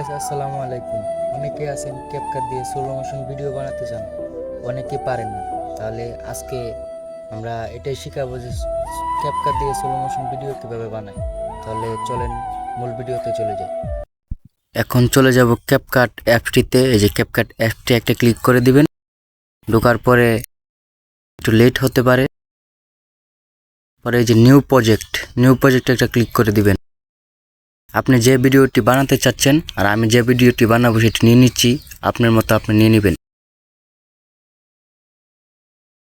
আসসালামু আলাইকুম। অনেকে আছেন ক্যাপকাট দিয়ে সোলো মোশন ভিডিও বানাতে চান, অনেকে পারেন না। তাহলে আজকে আমরা এটাই শেখাবো যে ক্যাপকাট দিয়ে সোলো মোশন ভিডিও কীভাবে বানায়। তাহলে চলেন মূল ভিডিওতে চলে যাই। এখন চলে যাব ক্যাপকাট অ্যাপটিতে। এই যে ক্যাপকাট অ্যাপটি একটা ক্লিক করে দিবেন। ঢোকার পরে একটু লেট হতে পারে। পরে এই যে নিউ প্রজেক্ট নিউ প্রজেক্টে একটা ক্লিক করে দিবেন। আপনি যে ভিডিওটি বানাতে চাচ্ছেন আর আমি যে ভিডিওটি বানাবো সেটি নিয়ে নিচ্ছি, আপনার মতো আপনি নিয়ে নেবেন।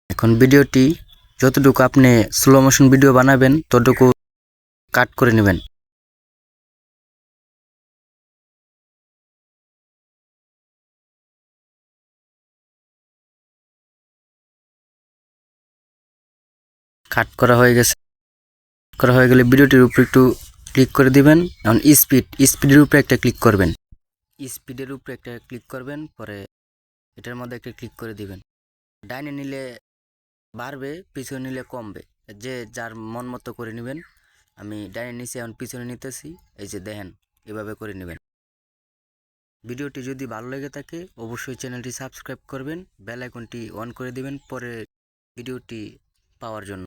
এখন ভিডিওটি যতটুকু আপনি স্লো মোশন ভিডিও বানাবেন, ততটুকু কাট করে নেবেন। কাট করা হয়ে গেছে। করা হয়ে গেলে ভিডিওটির উপর একটু ক্লিক করে দিবেন। এখন স্পিড স্পিডের উপরে একটা ক্লিক করবেন। স্পিডের উপরে একটা ক্লিক করবেন, পরে এটার মধ্যে একটা ক্লিক করে দিবেন। ডাইনে নিলে বাড়বে, পিছনে নিলে কমবে। যে যার মন মতো করে নেবেন। আমি ডাইনে নিচে, এখন পিছনে নিতেছি। এই যে দেখেন, এভাবে করে নেবেন। ভিডিওটি যদি ভালো লেগে থাকে, অবশ্যই চ্যানেলটি সাবস্ক্রাইব করবেন। বেল আইকনটি অন করে দিবেন পরে ভিডিওটি পাওয়ার জন্য।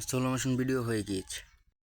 স্লো ভিডিও হয়ে গিয়েছে।